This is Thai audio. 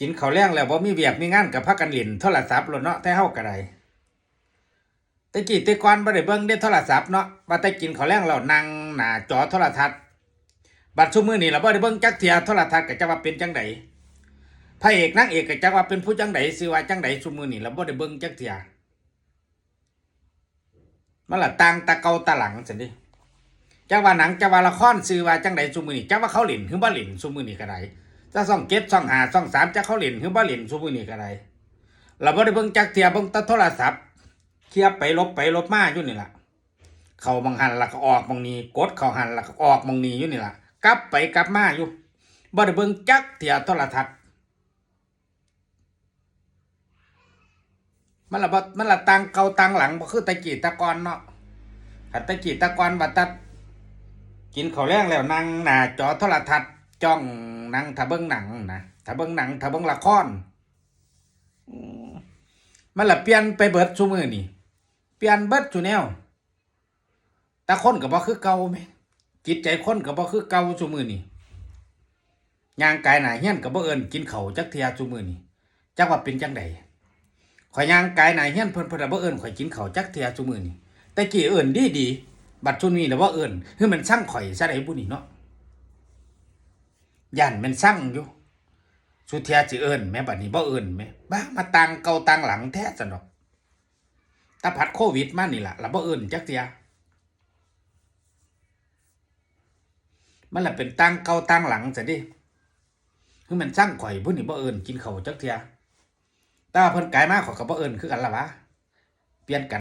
กินข้าวแรงแล้วบ่มีเวียกมีงานกับพักกันเล่นโทรศัพท์ลดเนาะแต่เฮาก็ได้ต่กี้ต่ก่อนบ่ได้เบิ่งได้โทรศัพท์เนาะว่าแต่กินข้าวแรงแล้วนั่งหน้าจอโทรทัศน์บัดซุมื้อนี้เราบ่ได้เบิ่งจักเที่ยโทรทัศน์ก็จะว่าเป็นจังไดพระเอกนางเอกก็จักว่าเป็นผู้จังไดสิว่าจังไดซุมื้อนี้เราบ่ได้เบิ่งจักเที่ยมันละต่างตะเกาตะหลังซั่นดิจักว่าหนังจักว่าละครซื้อว่าจังไดซุมื้อนี้จักว่าเขาเล่นหรือบ่เล่นซุมื้อนี้ก็ได้ ถ้าช่อง7ช่อง5ช่อง3จักเขาเล่นหรือบ่เล่นซุมื้อนี้ก็ได้เราบ่ได้เบิ่งจักเที่ยเบิ่งแต่โทรศัพท์เคลียร์ไปลบไปลบมาอยู่นี่ล่ะ เข้าบางหันแล้วก็ออกบางนี้กดเข้าหันแล้วก็ออกบางนี้อยู่นี่ล่ะ กลับไปกลับมาอยู่บ่ได้เบิ่งจักเทียโทรทัศน์มันละบ่มันละตังเก่าตังหลังบ่คือตะกี้ตะกอนเนาะคันตะกี้ตะกอนว่าตัดกินข้าวแรงแล้วนั่งหน้าจอโทรทัศน์ จ้องนั่งถ้าเบิ่งหนังนะถ้าเบิ่งหนังถ้าเบิ่งละครอืมมันละเปลี่ยนไปเบิดซุมื้อนี่เปลี่ยนเบิดซุแนวแต่คนก็บ่คือเก่าแหมจิตใจคนก็บ่คือเก่าซุมื้อนี้ย่างกายหน้าเฮียนก็บ่เอิ้นกินข้าวจักเที่ยซุมื้อนี้จักว่าเป็นจังไดข่อยย่างกายหน้าเฮียนเพิ่นเพิ่นน่ะบ่เอิ้นข่อยกินข้าวจักเที่ยซุมื้อนี้แต่กี้เอิ้นดีดีๆบัดซุนี้น่ะบ่เอิ้นคือมันสั่งข่อยซะได้บุนี่เนาะ ย่านมันสั่งอยู่ สุเทียสิเอิ้นแม่บัดนี้บ่เอิ้นแม่บ้ามาต่างเก่าต่างหลังแท้ซั่นอกถ้าผัดโควิดมานี่ล่ะแล้วบ่เอิ้นจักเทียมันละเป็นตังเก่าตังหลังสิดิคือมันสร้างข่อยผู้นี่บ่เอิญกินเขาจักเทียแต่ว่าเพิ่นกายมาเขอยก็บ่เอิญคือกันละวะเปลี่ยนกัน